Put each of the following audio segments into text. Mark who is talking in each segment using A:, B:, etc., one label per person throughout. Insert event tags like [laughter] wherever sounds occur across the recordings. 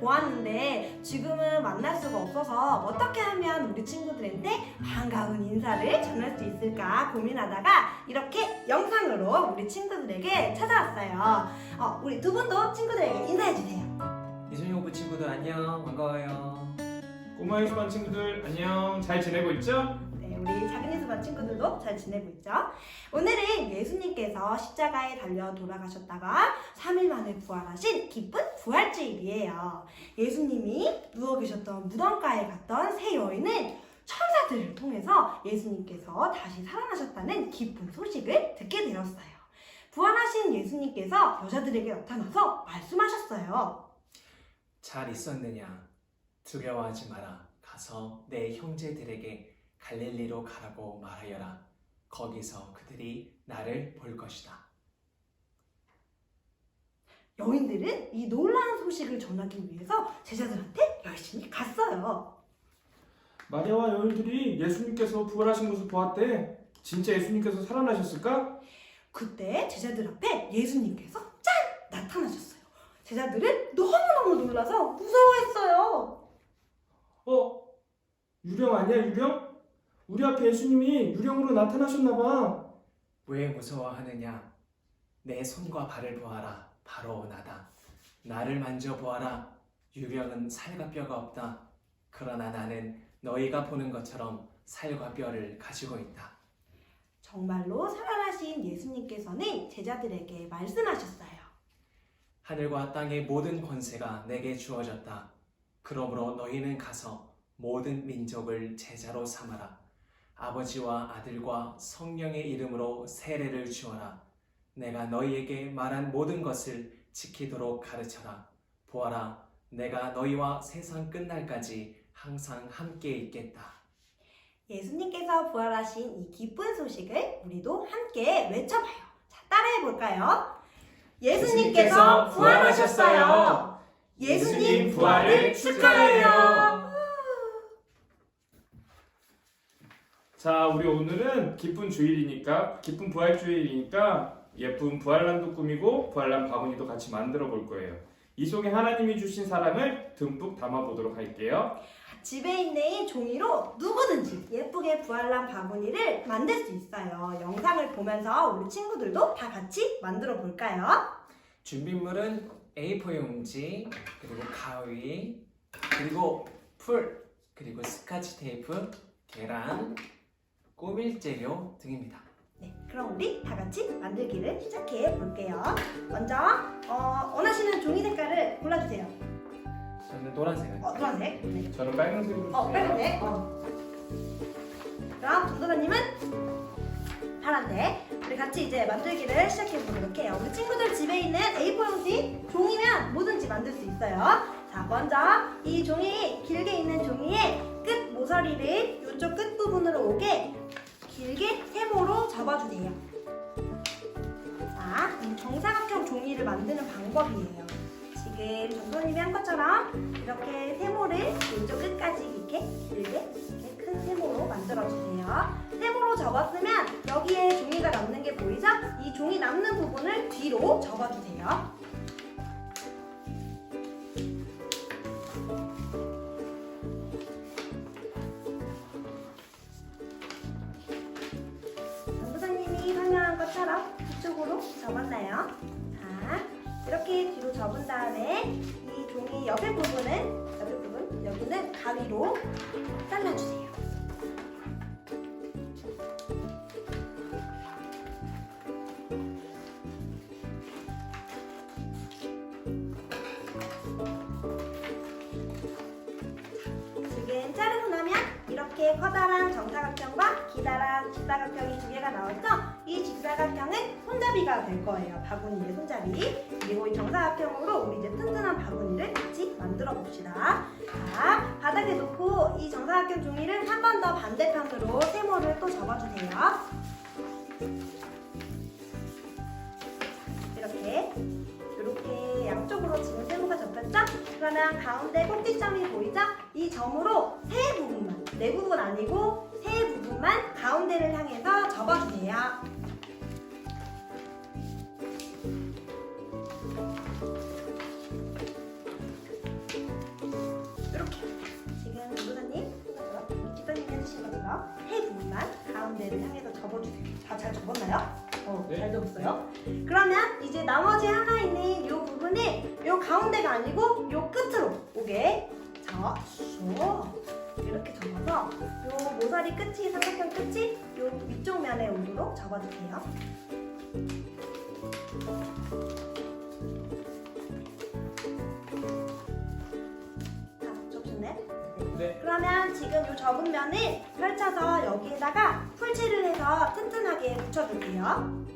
A: 보았는데 지금은 만날 수가 없어서 어떻게 하면 우리 친구들한테 반가운 인사를 전할 수 있을까 고민하다가 이렇게 영상으로 우리 친구들에게 찾아왔어요. 어, 우리 두 분도 친구들에게 인사해주세요.
B: 이순이 오브 친구들 안녕 반가워요
C: 꼬마 유수반 친구들 안녕 잘 지내고 있죠?
A: 네, 우리 작은 예수반 친구들도 잘 지내고 있죠? 오늘은 예수님께서 십자가에 달려 돌아가셨다가 3일 만에 부활하신 기쁜 부활주일이에요. 예수님이 누워 계셨던 무덤가에 갔던 세 여인은 천사들을 통해서 예수님께서 다시 살아나셨다는 기쁜 소식을 듣게 되었어요. 부활하신 예수님께서 여자들에게 나타나서 말씀하셨어요.
B: 잘 있었느냐 두려워하지 마라 가서 내 형제들에게 갈릴리로 가라고 말하여라 거기서 그들이 나를 볼 것이다
A: 여인들은 이 놀라운 소식을 전하기 위해서 제자들한테 열심히 갔어요.
C: 마리아와 여인들이 예수님께서 부활하신 것을 보았대 진짜 예수님께서 살아나셨을까?
A: 그때 제자들 앞에 예수님께서 짠! 나타나셨어요. 제자들은 너무너무 놀라서 무서워했어요.
C: 어? 유령 아니야 유령? 우리 앞에 예수님이 유령으로 나타나셨나 봐.
B: 왜 무서워하느냐? 내 손과 발을 보아라. 바로 나다. 나를 만져보아라. 유령은 살과 뼈가 없다. 그러나 나는 너희가 보는 것처럼 살과 뼈를 가지고 있다.
A: 정말로 살아나신 예수님께서는 제자들에게 말씀하셨어요.
B: 하늘과 땅의 모든 권세가 내게 주어졌다. 그러므로 너희는 가서 모든 민족을 제자로 삼아라. 아버지와 아들과 성령의 이름으로 세례를 주어라. 내가 너희에게 말한 모든 것을 지키도록 가르쳐라. 보아라, 내가 너희와 세상 끝날까지 항상 함께 있겠다.
A: 예수님께서 부활하신 이 기쁜 소식을 우리도 함께 외쳐봐요. 자, 따라해 볼까요? 예수님께서 부활하셨어요. 예수님 부활을 축하해요.
C: 자 우리 오늘은 기쁜 주일이니까 기쁜 부활 주일이니까 예쁜 부활란도 꾸미고 부활란 바구니도 같이 만들어 볼 거예요 이 속에 하나님이 주신 사랑을 듬뿍 담아 보도록 할게요
A: 집에 있는 종이로 누구든지 예쁘게 부활란 바구니를 만들 수 있어요. 영상을 보면서 우리 친구들도 다 같이 만들어 볼까요?
B: 준비물은 A4 용지, 그리고 가위, 그리고 풀, 그리고 스카치 테이프, 계란, 꾸밀 재료 등입니다.
A: 네, 그럼 우리 다 같이 만들기를 시작해 볼게요. 먼저 어, 원하시는 종이 색깔을 골라주세요.
B: 저는 노란색을.
A: 어, 노란색. 네.
C: 저는 빨간색으로
A: 어. 빨간색. 어. 그럼 동서사님은 파란색. 우리 같이 이제 만들기를 시작해 보도록 해요. 우리 친구들 집에 있는 A4 용지 종이면 뭐든지 만들 수 있어요. 자, 먼저 이 종이 길게 있는 종이에 끝 모서리를 이쪽 끝 부분으로 오게 길게 세모로 접어주세요. 자, 이 정사각형 종이를 만드는 방법이에요. 지금 정선님이 한 것처럼 이렇게 세모를 왼쪽 끝까지 이렇게 길게 이렇게 큰 세모로 만들어주세요. 세모로 접었으면 여기에 종이가 남는 게 보이죠? 이 종이 남는 부분을 뒤로 접어주세요. 접은 다음에 이 종이 옆에 부분은 옆에 부분 여기는 가위로 잘라주세요. 될 거예요. 바구니의 손잡이. 그리고 이 정사각형으로 우리 이제 튼튼한 바구니를 같이 만들어 봅시다. 자, 바닥에 놓고 이 정사각형 종이를 한 번 더 반대편으로 세모를 또 접어주세요. 이렇게 이렇게 양쪽으로 지금 세모가 접혔죠? 그러면 가운데 꼭지점이 보이죠? 이 점으로 세 부분만, 네 부분 아니고 세 부분만 가운데를 향해서 접어주세요. 이렇게 지금 의사님 뒷다리를 어, 해주신 것처럼 세 부분만 가운데를 향해서 접어주세요 다잘 아, 접었나요? 어,
C: 네.
A: 잘 접었어요 그러면 이제 나머지 하나 있는 이 부분을 이 가운데가 아니고 이 끝으로 오게 접수 이렇게 접어서 이 모서리 끝이 삼각형 끝이 이 위쪽 면에 오도록 접어주세요 접은 면을 펼쳐서 여기에다가 풀칠을 해서 튼튼하게 붙여줄게요.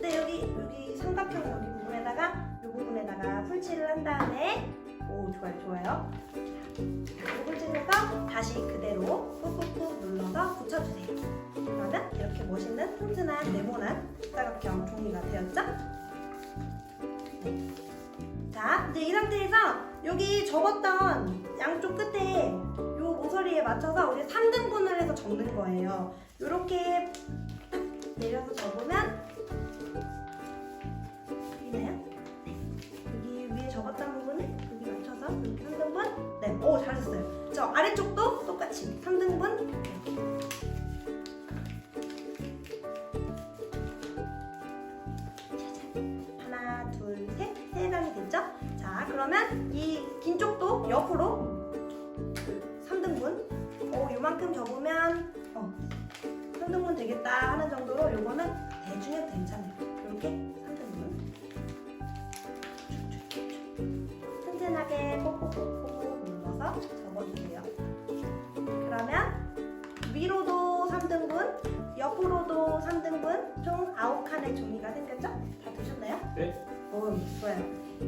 B: 네
A: 여기 여기 삼각형 여기 부분에다가 이 부분에다가 풀칠을 한 다음에 오 좋아요 좋아요. 자, 풀칠을 해서 다시 그대로 꾹꾹꾹 눌러서 붙여주세요. 그러면 이렇게 멋있는 튼튼한 네모난 사각형 종이가 되었죠? 네. 자 이제 이 상태에서 여기 접었던 양쪽 끝에 요 모서리에 맞춰서 우리 3등분을 해서 접는 거예요. 이렇게 딱 내려서 접으면 보이나요? 네. 여기 위에 접었던 부분을 여기 맞춰서 이렇게 3등분 네, 오 잘하셨어요. 저 아래쪽도 똑같이 3등분 그러면 이 긴 쪽도 옆으로 3등분 오, 요만큼 접으면 어, 3등분 되겠다 하는 정도로 요거는 대충 해도 괜찮아요.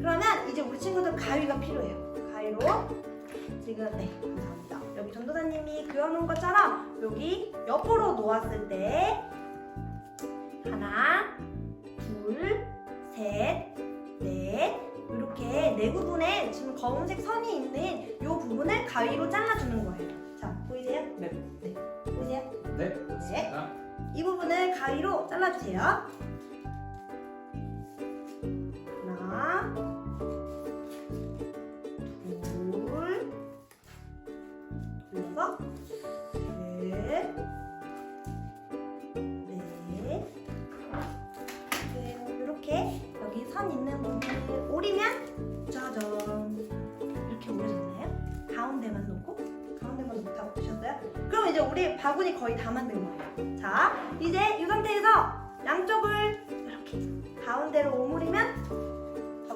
A: 그러면 이제 우리 친구들 가위가 필요해요. 가위로 지금 네 감사합니다. 여기 전도사님이 그려놓은 것처럼 여기 옆으로 놓았을 때 하나, 둘, 셋, 넷 이렇게 네 부분에 지금 검은색 선이 있는 이 부분을 가위로 잘라주는 거예요. 자 보이세요?
B: 네.
A: 네. 보이세요?
C: 네. 맞습니다.
A: 이 부분을 가위로 잘라주세요. 둘, 둘러서 셋, 넷, 네, 이렇게 여기 선 있는 부분을 오리면 짜잔 이렇게 오려졌나요? 가운데만 놓고 가운데만 놓고 다 보셨어요? 그럼 이제 우리 바구니 거의 다 만든 거예요. 자, 이제 이 상태에서 양쪽을 이렇게 가운데로 오므리면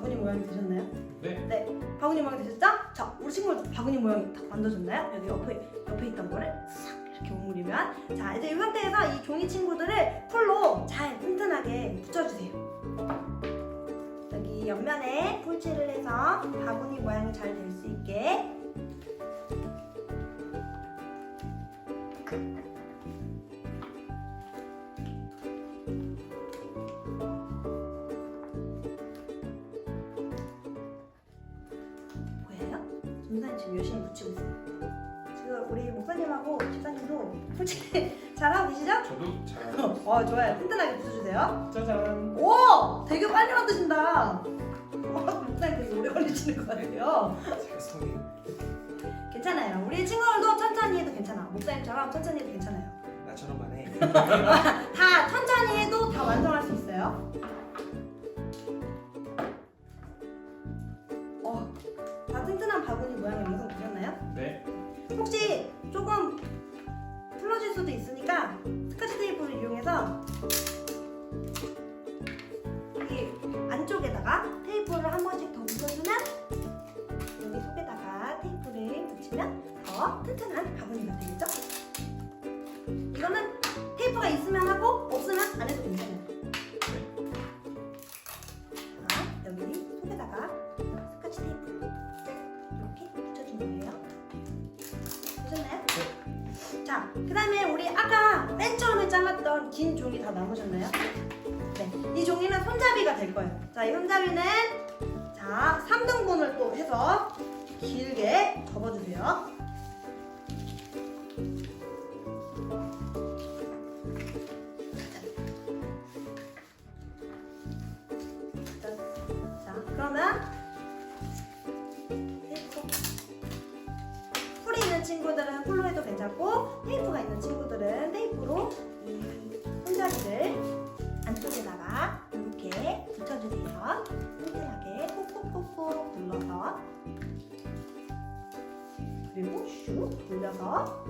A: 바구니 모양이 되셨나요?
C: 네.
A: 바구니 모양이 되셨죠? 자, 우리 친구들 바구니 모양이 딱 만들어졌나요? 여기 옆에 옆에 있던 거를 싹 이렇게 오므리면 자, 이제 이 상태에서 이 종이 친구들을 풀로 잘 튼튼하게 붙여주세요. 여기 옆면에 풀칠을 해서 바구니 모양이 잘 될 수 있게 어, 좋아요. 튼튼하게 붙여주세요.
C: 짜잔.
A: 오! 되게 빨리 만드신다. 어, 목사님 되게 오래 걸리시는 거 같아요.
B: 제가 손이
A: 괜찮아요. 우리 친구들도 천천히 해도 괜찮아. 목사님처럼 천천히 해도 괜찮아요.
B: 나처럼만 해. [laughs]
A: 다 천천히 해도 다 완성할 수 있어요. 어, 다 튼튼한 바구니 모양의 완성 되셨나요?
C: 네.
A: 혹시 조금 풀어질 수도 있으니까 스카치 테이프를 이용해서 여기 안쪽에다가 해서 길게 접어주세요. 그리고 슉 돌려서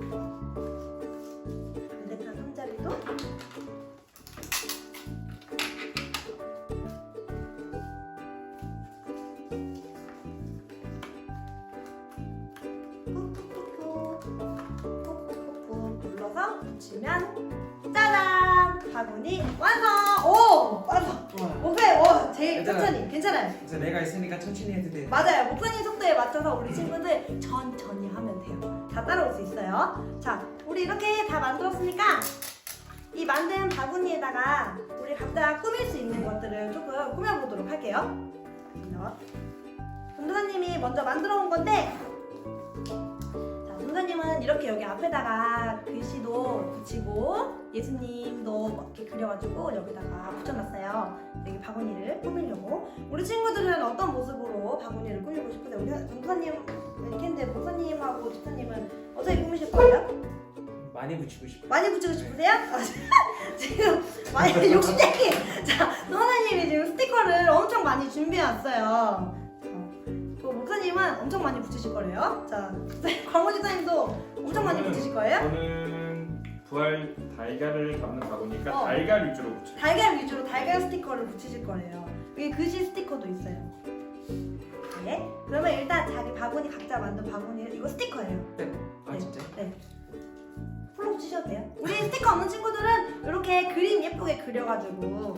A: 반대편 손잡이도 꾹꾹꾹꾹 꾹꾹꾹꾹 눌러서 붙이면 짜잔! 바구니 완성! 오! 완성! 목표에 오! 제일
B: 괜찮아요.
A: 천천히 괜찮아요
B: 이제 내가 있으니까 천천히 해도 돼.
A: 맞아요 목사님 속도에 맞춰서 우리 친구들 천천히 하면 돼요. 다 따라올 수 있어요. 자 우리 이렇게 다 만들었으니까 이 만든 바구니에다가 우리 각자 꾸밀 수 있는 것들을 조금 꾸며보도록 할게요. 전도사님이 먼저 만들어 온 건데 자, 전도사님은 이렇게 여기 앞에다가 글씨도 붙이고 예수님도 이렇게 그려가지고 여기다가 붙여놨어요. 여기 바구니를 꾸미려고. 우리 친구들은 어떤 모습으로 바구니를 꾸미고 싶으세요? 우리 전도사님 이렇게인데 목사님하고 집사님은 어떻게 꾸미실 거예요?
B: 많이 붙이고 싶어.
A: 많이 붙이고 싶으세요? 아, [laughs] 지금 많이 욕심쟁이. 자, 선생님이 지금 스티커를 엄청 많이 준비해왔어요. 목사님은 엄청 많이 붙이실 거래요. 자, [laughs] 광호 집사님도 엄청 많이
C: 저는-
A: 붙이실 거예요.
C: 저는 부활 달걀을 담는 바구니까
A: 어.
C: 달걀 위주로 붙여요.
A: 달걀 위주로 달걀 스티커를 붙이실 거래요. 여기 글씨 스티커도 있어요. 네. 그러면 일단 자기 바구니 각자 만든 바구니 이거 스티커예요.
B: 아 진짜?
A: 네. 풀로 붙이셔도 돼요. 우리 스티커 없는 친구들은 이렇게 그림 예쁘게 그려가지고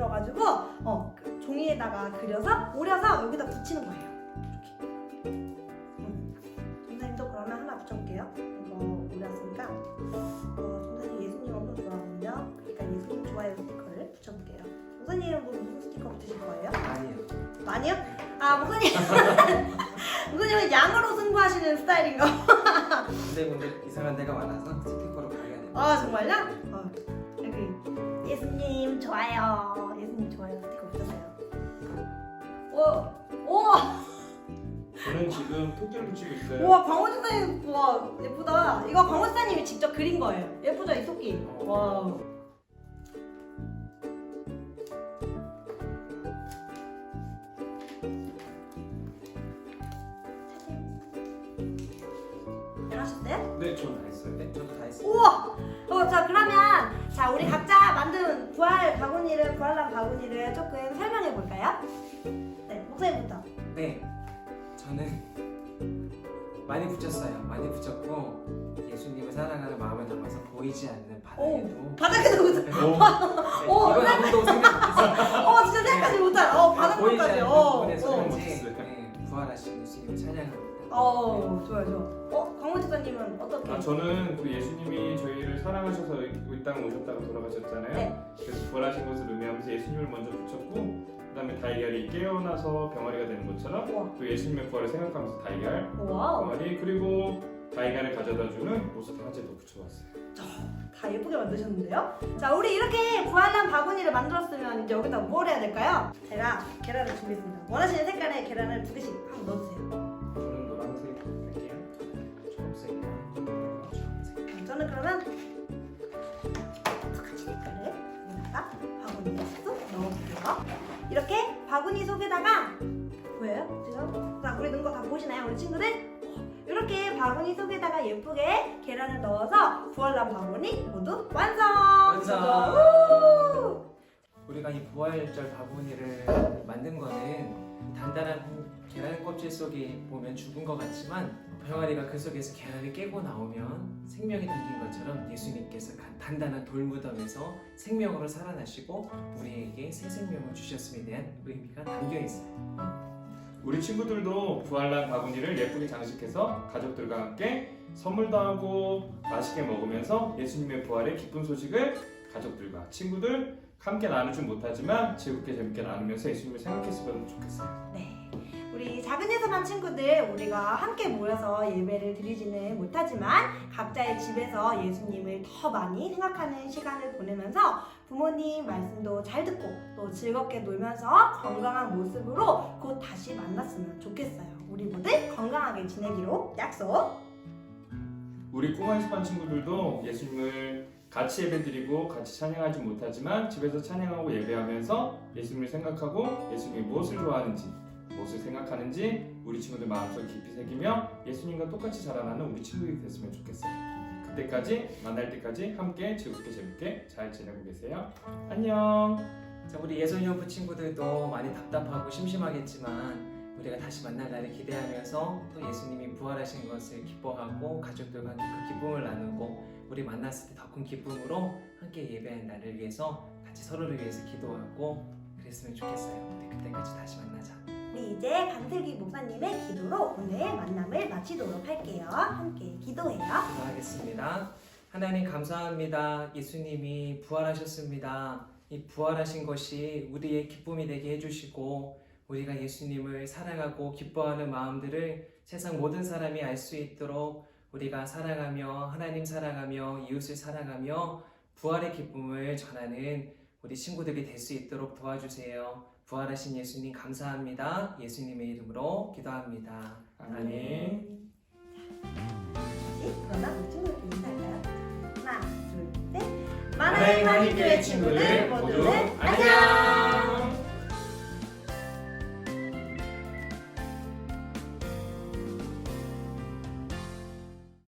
A: 만들어가지고 어 그 종이에다가 그려서 오려서 여기다 붙이는 거예요. 이렇게. 음. 선생님도 그러면 하나 붙여볼게요. 이거 오렸으니까 어, 선생님 예수님 엄청 좋아하거든요. 그러니까 예수님 좋아요 스티커를 붙여볼게요. 목사님은 뭐 무슨 스티커 붙이실 거예요?
B: 아니요.
A: 많이요? 아 목사님 목사님은 [laughs] 양으로 승부하시는 스타일인가?
B: 근데 오늘 이상한 데가 많아서 스티커로 가려야 돼.
A: 아 정말요? 어, 여기 예수님 좋아요. 예수님 좋아요. 스티커 붙였어요? 오, 오,
C: 저는 지금 토끼를 붙이고 있어요.
A: 우와 광호지사님 와 예쁘다. 이거 광호지사님이 직접 그린 거예요. 예쁘죠 이 토끼? 와 잘하셨어요?
C: 네, 했어요.
B: 네, 저도 다 했어요.
A: 우와! 어, 자 그러면 자 우리 각자 만든 부활 바구니를 부활란 바구니를 조금 설명해 볼까요? 네 목사님부터.
B: 네, 저는 많이 붙였어요. 많이 붙였고 예수님을 사랑하는 마음을 담아서 보이지 않는 바닥에도.
A: 바닥에도 붙여.
B: 네, [laughs]
C: 오,
A: 오,
B: 이건 아무도 생각 못했어요. [laughs]
A: 어 진짜 생각하지 못한. 어
B: 보이지
A: 바닥까지.
B: 않는
A: 어.
B: 부분에서
A: 어.
C: 못했어요.
B: 네, 부활하신 예수님을 찬양합니다.
A: 어 좋아요 좋아. 어 강원 집사님은 어떻게?
C: 아, 저는 그 예수님이 저희를 사랑하셔서 이이 땅에 오셨다가 돌아가셨잖아요.
A: 네.
C: 그래서 부활하신 것을 의미하면서 예수님을 먼저 붙였고 그다음에 달걀이 깨어나서 병아리가 되는 것처럼
A: 우와.
C: 또 예수님의 부활을 생각하면서 달걀,
A: 와우.
C: 병아리 그리고 달걀을 가져다주는 모습 화제도 붙여봤어요.
A: 다 예쁘게 만드셨는데요? 자 우리 이렇게 부활란 바구니를 만들었으면 이제 여기다 뭘 해야 될까요? 제가 계란을 준비했습니다. 원하시는 색깔의 계란을 두 개씩 한번 넣어주세요.
B: 저는
A: 그러면 똑같이 색깔을 여기다가 바구니에 쏙 넣어볼게요. 이렇게 바구니 속에다가 보여요? 지금? 자, 우리 넣은 거 다 보시나요, 우리 친구들? 이렇게 바구니 속에다가 예쁘게 계란을 넣어서 부활란 바구니 모두 완성!
B: 완성!
A: 우!
B: 우리가 이 부활절 바구니를 만든 거는 단단한 계란 껍질 속에 보면 죽은 것 같지만 병아리가 그 속에서 계란을 깨고 나오면 생명이 담긴 것처럼 예수님께서 간- 단단한 돌무덤에서 생명으로 살아나시고 우리에게 새 생명을 주셨음에 대한 의미가 담겨 있어요.
C: 우리 친구들도 부활란 바구니를 예쁘게 장식해서 가족들과 함께 선물도 하고 맛있게 먹으면서 예수님의 부활의 기쁜 소식을 가족들과 친구들 함께 나누지 못하지만 즐겁게 재밌게 나누면서 예수님을 생각했으면 좋겠어요.
A: 네. 우리 작은 예서반 친구들 우리가 함께 모여서 예배를 드리지는 못하지만 각자의 집에서 예수님을 더 많이 생각하는 시간을 보내면서 부모님 말씀도 잘 듣고 또 즐겁게 놀면서 건강한 모습으로 곧 다시 만났으면 좋겠어요. 우리 모두 건강하게 지내기로 약속!
C: 우리 꿈 연습한 친구들도 예수님을 같이 예배드리고 같이 찬양하지 못하지만 집에서 찬양하고 예배하면서 예수님을 생각하고 예수님이 무엇을 좋아하는지 무엇을 생각하는지 우리 친구들 마음속 깊이 새기며 예수님과 똑같이 자라나는 우리 친구들이 됐으면 좋겠어요. 그때까지 만날 때까지 함께 즐겁게 재밌게 잘 지내고 계세요. 안녕.
B: 자, 우리 예선여부 친구들도 많이 답답하고 심심하겠지만 우리가 다시 만날 날을 기대하면서 또 예수님이 부활하신 것을 기뻐하고 가족들과 그 기쁨을 나누고 우리 만났을 때 더 큰 기쁨으로 함께 예배하는 날을 위해서 같이 서로를 위해서 기도하고 그랬으면 좋겠어요. 그때까지 다시 만나자.
A: 우리 이제 강슬기 목사님의 기도로 오늘 만남을 마치도록 할게요. 함께 기도해요.
B: 기도하겠습니다. 하나님 감사합니다. 예수님이 부활하셨습니다. 이 부활하신 것이 우리의 기쁨이 되게 해주시고 우리가 예수님을 사랑하고 기뻐하는 마음들을 세상 모든 사람이 알 수 있도록 우리가 사랑하며 하나님 사랑하며 이웃을 사랑하며 부활의 기쁨을 전하는 우리 친구들이 될 수 있도록 도와주세요. 부활하신 예수님 감사합니다. 예수님의 이름으로 기도합니다. 아멘.
A: 우리 친구들 인사할까요? 하나, 둘, 셋.
C: 만화의
A: 만화의 교회 친구들 모두 안녕!